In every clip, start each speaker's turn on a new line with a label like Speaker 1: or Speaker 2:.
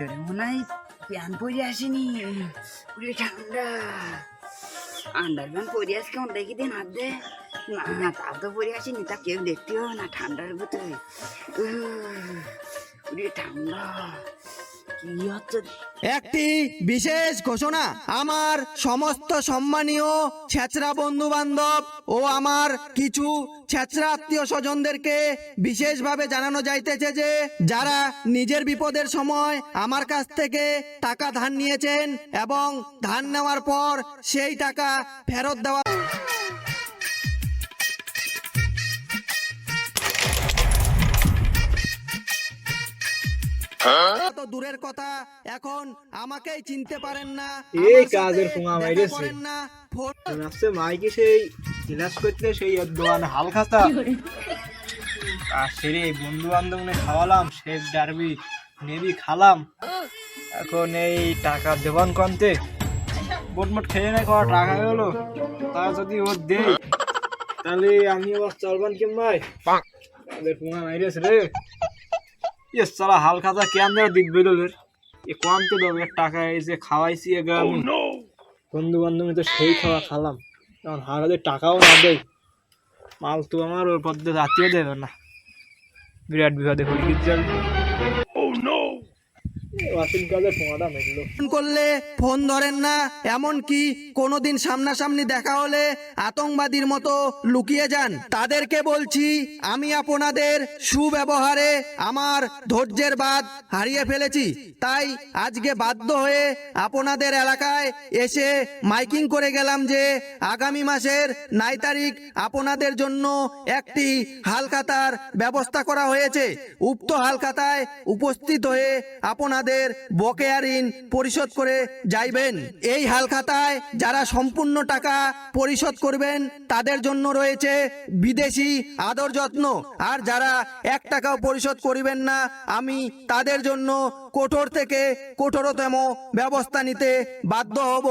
Speaker 1: ভিতরে মনে হয় প্যান পরে আসেনি পুরো ঠান্ডা আন্ডার প্যান পরে আস কেমন দেখি দিন হাত দে। না তা তো পরে আসেনি তা কেউ দেখতেও না, ঠান্ডার ভিতরে। পুরো ঠান্ডা।
Speaker 2: একটি বিশেষ ঘোষণা। আমার সমস্ত সম্মানীয় ছেচরা বন্ধু বান্ধব ও আমার কিছু ছেচরা আত্মীয় স্বজনদেরকে বিশেষভাবে জানানো যাইতেছে যে, যারা নিজের বিপদের সময় আমার কাছ থেকে টাকা ধার নিয়েছেন এবং ধার নেওয়ার পর সেই টাকা ফেরত দেওয়া তো দূরের কথা এখন আমাকেই চিনতে পারেন না।
Speaker 3: এই কাজের মাইরেছে।
Speaker 2: না
Speaker 3: মাইকে সেই ক্লাস করতে সেই দোয়ান হাল খাতা। আর সেরে বন্ধু বান্ধব খাওয়ালাম শেষ ডারবি নেবি খালাম। এখন এই টাকা দেবান কন্তে। মোটমোট খেয়ে না করা টাকা গেলো তা যদি ও দেই তাহলে আমি আবার চলবান কেমন তাদের পোঙা মাইরেছে রে। ইয়ে সালা হাল খাতা কেন দেওয়া দিক বেরোলের? এ কোয়ান্তে দেবো টাকা এসে খাওয়াইছি এগা আমি। বন্ধু বান্ধব তো সেই খাওয়া খালাম। এখন হারাতে টাকাও না দেয় মাল তো আমার ওর পদ্ধতি আত্মীয় দেবে না। বিরাট বিপদে পড়ে গেছে
Speaker 2: ফোন করলে ফোন ধরেন না, এমনকি কোনোদিন সামনাসামনি দেখা হলে আতঙ্কবাদীর মতো লুকিয়ে যান। তাদেরকে বলছি, আমি আপনাদের সুব্যবহারে আমার ধৈর্যের বাদ হারিয়ে ফেলেছি। তাই আজকে বাধ্য হয়ে আপনাদের এলাকায় এসে মাইকিং করে গেলাম যে আগামী মাসের নাই তারিখ আপনাদের জন্য একটি হালখাতার ব্যবস্থা করা হয়েছে। উক্ত হালখাতায় উপস্থিত হয়ে আপনাদের বকেয়া ঋণ পরিশোধ করে যাইবেন। এই হালখাতায় যারা সম্পূর্ণ টাকা পরিশোধ করবেন, তাদের জন্য রয়েছে বিদেশি আদর যত্ন। আর যারা এক টাকাও পরিশোধ করিবেন না, আমি তাদের জন্য কঠোর থেকে কঠোরতম ব্যবস্থা নিতে বাধ্য হব।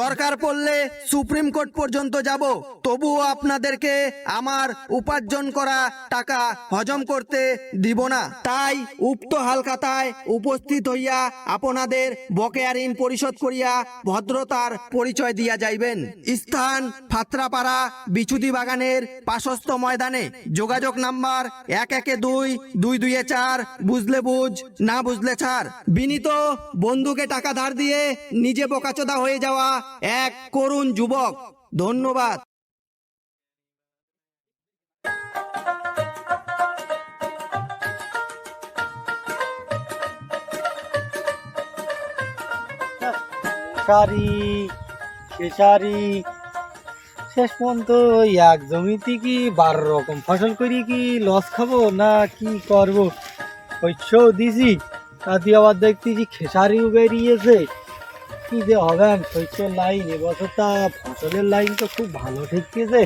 Speaker 2: দরকার পড়লে সুপ্রিম কোর্ট পর্যন্ত যাব। তবুও আপনাদেরকে আমার উপার্জন করা টাকা হজম করতে দিব না। তাই উক্ত হালখাতায় উপস্থিত হইয়া আপনাদের বকেয়া ঋণ পরিশোধ করিয়া ভদ্রতার পরিচয় দিয়া যাইবেন। স্থান ফাত্রাপাড়া বিচুদি বাগানের পাশস্থ ময়দানে। যোগাযোগ নাম্বার এক একে দুই দুই দুইয়ে চার, বুঝলে বুঝ, না বুঝলে ছাড়। বিনীত বন্ধুকে টাকা ধার দিয়ে নিজে বোকাচোদা হয়ে যাওয়া এক করুণ যুবক। ধন্যবাদ।
Speaker 4: সারি খেসারি। শেষ পর্যন্ত এক জমিতে কি বারো রকম ফসল করি কি লস খাব না কি করব? শস্যও দিছি, তাতে আবার দেখতেছি খেসারিও বেরিয়েছে। কি যে হবে শস্যের লাইন এবছরটা ফসলের লাইন তো খুব ভালো ঠেকিয়েছে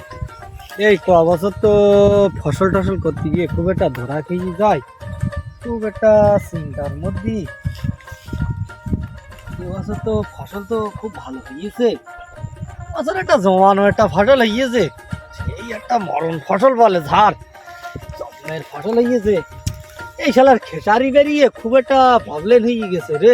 Speaker 4: এই ক বছর তো ফসল টসল করতে গিয়ে খুব একটা ধরা খেয়ে যায়। খুব একটা চিন্তার মধ্যেই এবছর তো, ফসল তো খুব ভালো হয়েছে বছর একটা জমানো একটা ফসল হয়েছে সেই একটা মরণ ফসল বলে ঝাড়। জমের ফসল হয়েছে এই শালার খেসারি বেরিয়ে খুব একটা প্রবলেম হয়ে গেছে রে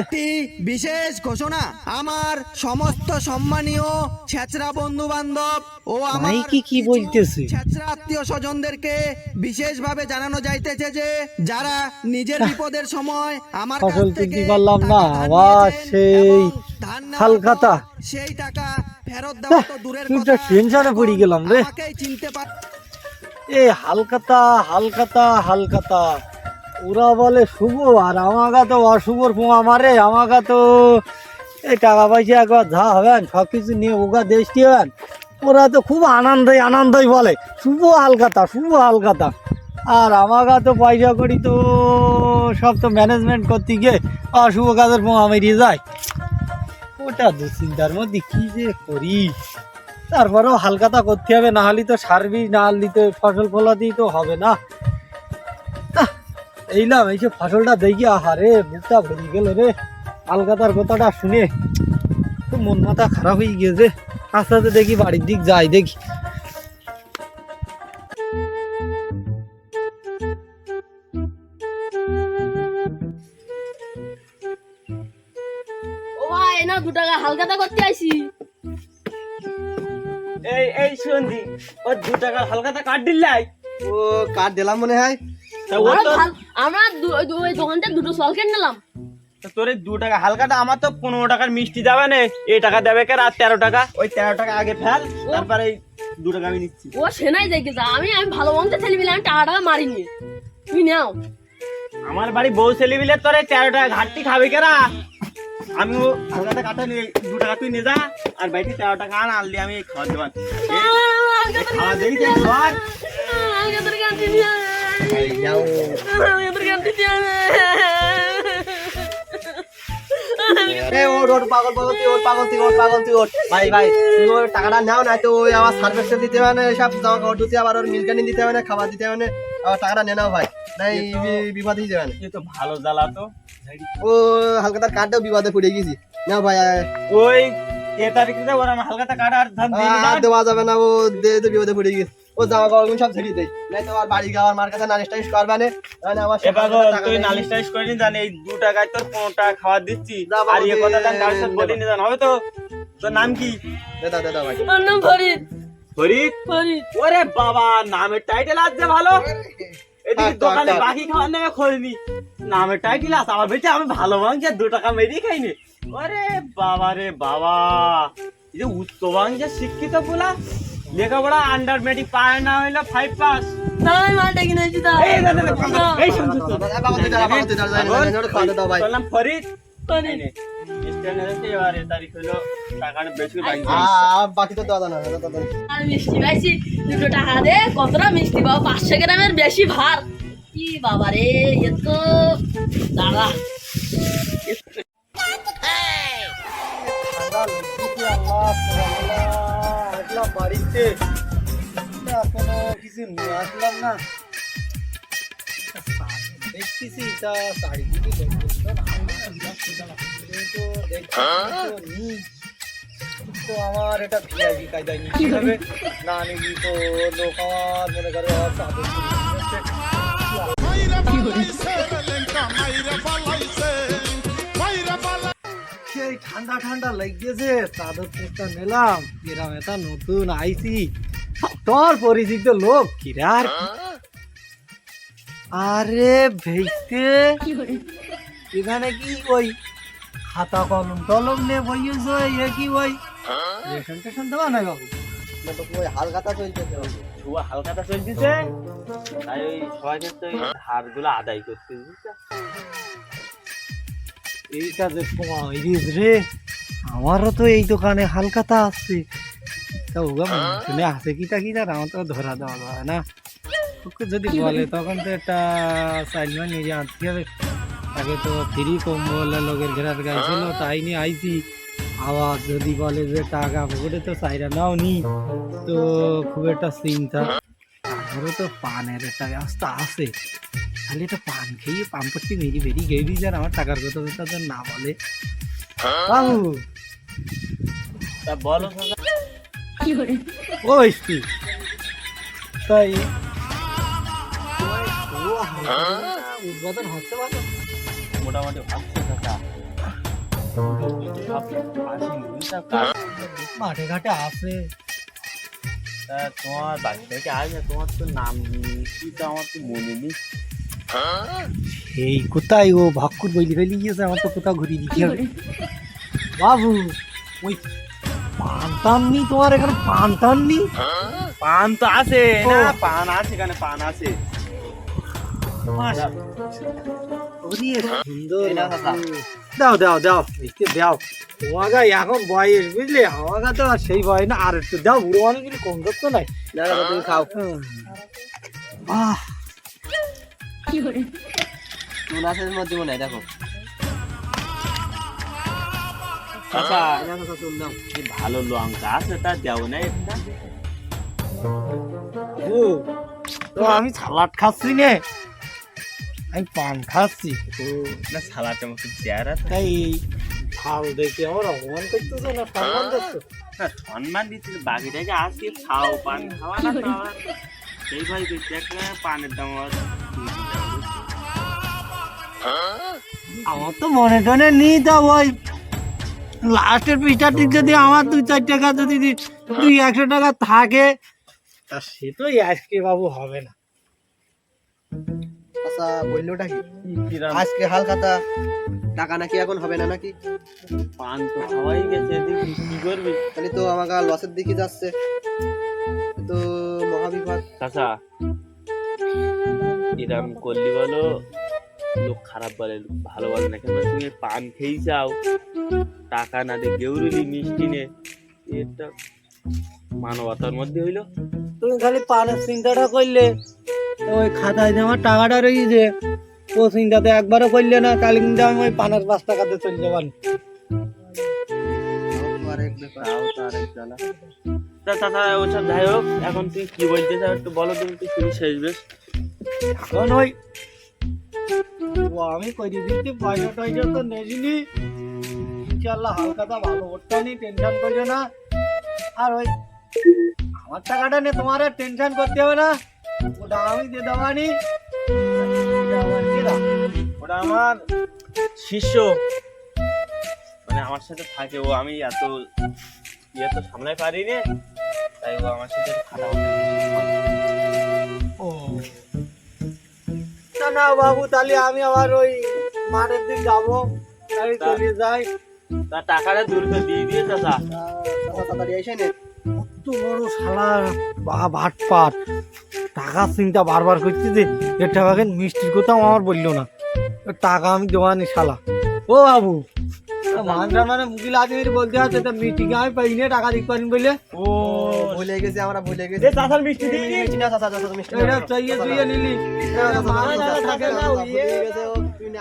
Speaker 2: বিশেষ ঘোষণা আমার সমস্ত সম্মানীয় ছেচরা বন্ধু বান্ধব ও আমার
Speaker 4: মাইকি কি বলতেছে?
Speaker 2: ছেচরা আত্মীয় স্বজনদেরকে বিশেষভাবে জানানো যাইতেছে যে যারা নিজের বিপদের সময় আমার
Speaker 4: ফসল পারলাম না, আবার সেই হালখাতা।
Speaker 2: সেই টাকা ফেরত দেওয়া তো দূরের
Speaker 4: কি
Speaker 2: কথা
Speaker 4: টেনশনে পড়ে গেলাম রে।
Speaker 2: চিনতে পার
Speaker 4: এ হালকাতা হালকাতা হালকাতা ওরা বলে, শুভ, আর আমাকে তো অশুভর পোঙা মারে, আমাকে তো এই টাকা পয়সা একবার যা হবেন সব কিছু নিয়ে ওগা দেশটি হবেন। ওরা তো খুব আনন্দই আনন্দই বলে, শুভ হালকাতা শুভ হালকাতা আর আমাকে তো পয়সা করি তো সব তো ম্যানেজমেন্ট করতে গিয়ে অশুভ কাজের পোঙা মেরিয়ে যায়। ওটা দুশ্চিন্তার মধ্যে কী যে করি? তারপরেও হালকাতা করতে হবে, না হলে তো সার্ভিস না হলে তো ফসল ফলাতেই তো হবে না। এইলাম এই যে ফসলটা দেখি আহারে বুকটা ভরে গেল রে। হালকাতার কথাটা শুনে তো মন মাথা খারাপ হয়ে গিয়েছে। আস্তে আস্তে দেখি বাড়ির দিক যাই দেখি।
Speaker 5: হালকাতা করতে আইছি।
Speaker 3: এই এই সন্ধি ও দু টাকা হালকাতা কাট দিলাই
Speaker 2: ও কার্ড দিলাম মনে হয়।
Speaker 5: আমরা ওই দোকানটা দুটো সল কিনে নিলাম।
Speaker 3: তোর দু টাকা হালকাটা আমার তো পনেরো টাকার মিষ্টি যাবে না। এই টাকা দেবে আর তেরো টাকা? ওই তেরো টাকা আগে ফেল তারপরে দু টাকা আমি নিচ্ছি।
Speaker 5: ও সেনাই দেখে যা। আমি আমি ভালো মন্দ ছেলে মিলে আমি টাকা টাকা মারিনি তুই নাও।
Speaker 3: আমার বাড়ি বউ ছেলে মিলে তোর তেরো টাকা ঘাটতি খাবে কেরা আমি হালকাটা কাটা নিয়ে দু টাকা তুই নিয়ে যা। আর বাড়িতে তেরো টাকা আন আনলি আমি খাওয়া দেবান খাওয়া তুই খাওয়ার
Speaker 5: হালকাতার গানটি নিয়ে হালকাতার
Speaker 2: এ ওর ওর পাগল পাগল তুই ওর পাগল তুই ওর পাগল তুই ওর ভাই ভাই তুমি ওর টাকাটা নাও না তো ওই আমার সার্ভিসটা দিতে হবে না সব জামা কাপড় দিতে আবার ওর মিলকানি দিতে হবে না খাবার দিতে হবে না আবার টাকাটা নাও ভাই। নাই বিপদ হয়ে যাবে না।
Speaker 3: এ তো ভালো জ্বালা তো।
Speaker 2: ও কার্ডটাও বিপদে পড়ে গেছি। নাও ভাই
Speaker 3: ওই এ তারিখে ওর আমার হালকাটা আর ধান দিয়ে
Speaker 2: দেওয়া যাবে না ও দে দে বিপদে পড়ে গেছে। ও জামা কাপড় সব ছেড়ে দেয়। নাই তো আর বাড়ি যাওয়ার মার কাছে নালিশ টালিশ করবে না। নাহলে আমার সব
Speaker 3: এবার তুই নালিশ টালিশ করে নি জানি এই দু টাকায় তোর পনেরো টাকা খাবার দিচ্ছি। আর ইয়ে কথা জান কারোর সাথে
Speaker 2: দে-
Speaker 3: বলি নি জান। হবে তো? তোর নাম কি?
Speaker 2: দে দাও দে দাও ভাই।
Speaker 5: আমার নাম ফরিদ।
Speaker 3: ফরিদ?
Speaker 5: ফরিদ।
Speaker 3: ওরে বাবা নামের টাইটেল আছে ভালো। এদিকে দোকানে বাকি খাওয়ার নামে খোঁজনি নামের টাইটেল আছে। আমার আমি ভালো মাংস দু টাকা মেরিয়ে খাইনি। ওরে বাবা রে বাবা। এই যে উচ্চ বাংলা শিক্ষিত বলা লেখাপড়া আন্ডার মেট্রিক পায় না হইল ফাইভ পাস।
Speaker 2: বাবা, বাবা,
Speaker 5: কতটা মিষ্টি পাবো পাঁচশো গ্রামের বেশি ভার কি বাবা রে এ তো দাঁড়া
Speaker 4: আল্লাহ আসলাম বাড়িতে। তা এখনও কিছু নিয়ে আসলাম না। দেখতেছি তা চারিদিকে নি। তো আমার এটা ভিআইপি কায়দায় নিতে হবে। না নিবি তো লোক আমার মনে করে সেই ঠান্ডা ঠান্ডা লাগতেছে চাদর একটা নিলাম এরম এটা নতুন আইসি। তোর পরিচিত লোক কিরার আরে ভেইতে এখানে কি ওই খাতা কলম টলম নে বইয়েছ? এ কি ওই রেশন টেশন দেওয়া নাই বাবু?
Speaker 2: ওই চলতেছে।
Speaker 3: ছুয়া চলতেছে? তাই ওই ধারগুলো আদায় করতে
Speaker 4: এইটা যে সময় রে আমারও তো এই দোকানে হালকাতা আছে। তা ওগা শুনে আছে কিটা কিটা আমার তো ধরা দেওয়া যায় না। ওকে যদি বলে তখন তো একটা সাইনম্যান নিজে আনতে হবে তাকে তো ফ্রি কম্বল লোকের ঘেরার গাইছিল তাই নিয়ে আইছি। আবার যদি বলে যে টাকা পকেটে তো চাইরা নাও নি তো খুব একটা চিন্তা। তারপরে তো পানের একটা ব্যবস্থা আছে। খালি একটা পান খেয়ে পাম্পটি মেরি বেরি গেবি যার আমার টাকার কথা কথা না বলে। বাবু
Speaker 3: তা বলো
Speaker 4: ও ইস্তি তাই উদ্বোধন হচ্ছে ভালো
Speaker 3: মোটামুটি আসি কাজ।
Speaker 4: মাঠে ঘাটে
Speaker 3: তা তোমার বাড়ি থেকে আসবে তোমার তো নাম কি তো আমার তো মনে নেই।
Speaker 4: এই কোথায় ও ভাক্কুর বইলি ফেলি গিয়েছে আমার তো কোথাও ঘুরিয়ে দিতে হবে। বাবু ওই পান টান নি তোমার এখানে পান টান নি
Speaker 3: পান তো আছে না পান আছে এখানে পান আছে। এই
Speaker 4: দাও দাও দাও। মিষ্টি দাও তোমাকে এখন বয়স বুঝলি? আমাকে তো আর সেই বয়স না। আর একটু দাও বুড়ো মানুষ কিছু কম করতো নাই
Speaker 2: না, তুমি খাও।
Speaker 4: আহ।
Speaker 2: চুন আছে মধ্যে মনে হয়, দেখো।
Speaker 3: আচ্ছা
Speaker 2: দাও।
Speaker 3: ভালো লঙ্কা আছে তা দেও না একটা।
Speaker 4: ও তো আমি সালাড খাচ্ছি নে। আমি পান খাচ্ছি।
Speaker 3: ও না সালাটের মতো চেহারা
Speaker 4: তাই ভালো দেখে আমার অপমান করতেছো না? সম্মান দিচ্ছ
Speaker 3: না সম্মান দিচ্ছে বাকিটাকে আসি খাও পান খাওয়া না খাওয়া। সেই ভাই করছে পানের দাম আমার
Speaker 4: তো মনে টনে নি তা ওই লাস্টের পিসটার দিক যদি আমার দুই চার টাকা যদি দি- দুই একশো টাকা থাকে তা সে তো আজকে বাবু হবে না।
Speaker 6: আচ্ছা বললোটা কি? আজকে হালখাতা টাকা নাকি এখন হবে না নাকি?
Speaker 3: পান তো খাওয়াই গেছে কি করবি।
Speaker 6: তাহলে তো আমাকে লসের দিকে যাচ্ছে। তো মহাবিপদ।
Speaker 3: চাচা এরম করলি বলো। লোক খারাপ বলে ভালো বলে না কেন? তুমি পান খেয়ে যাও। টাকা না দিয়ে গেউরুলি মিষ্টি নে। এটা মানবতার মধ্যে হইল।
Speaker 4: তুমি খালি পানের চিন্তাটা করলে। ওই খাতায় আমার টাকাটা রয়েছে ও চিন্তাতে একবারও করলে না তাহলে কিন্তু আমি ওই পানের পাঁচ টাকাতে চলে যাবান
Speaker 3: তা ওসব যাই হোক এখন তুই কি বলতে চাও একটু বলো তুমি তুই শুনি শেষ বেশ।
Speaker 4: এখন ওই ও, আমি কই দিচ্ছি পয়সা টয়সা তো নেছিনি ইনশাল্লাহ হালকাটা ভালো ওটা নি, টেনশন করছ না। আর ওই আমার টাকাটা নিয়ে তোমার আর টেনশন করতে হবে না। ওটা আমি দিয়ে দেওয়ানি ওটা আমার
Speaker 3: শিষ্য। মানে আমার সাথে থাকে ও, আমি এত ইয়ে তো সামলাই পারি রে তাই ও আমার সাথে খারাপ
Speaker 4: না না বাবু তাহলে আমি আবার ওই মাঠের দিন যাব। আমি চলে যাই।
Speaker 3: তা টাকাটা দূর দিয়ে দিয়ে চাচা
Speaker 6: তাড়াতাড়ি এসে নে।
Speaker 4: কত বড় শালা ভাট পাট টাকার চিন্তা বারবার করছি যে এটা মিষ্টির কথাও আমার বলল না। টাকা আমি দেওয়ানি শালা। ও বাবু মানরা মানে মুকিল আদমির বলতে আছে তো মিষ্টিকে আমি পাই টাকা দিতে পারিনি বলে।
Speaker 6: ও ভুলে গেছি আমরা ভুলে গেছি।
Speaker 3: চাচার মিষ্টি দিয়ে
Speaker 6: মিষ্টি না চাচা চাচা মিষ্টি
Speaker 4: এটা চাইয়ে চুইয়ে নিলি।
Speaker 6: চাচা,
Speaker 4: থাকে না
Speaker 6: ও, তুই না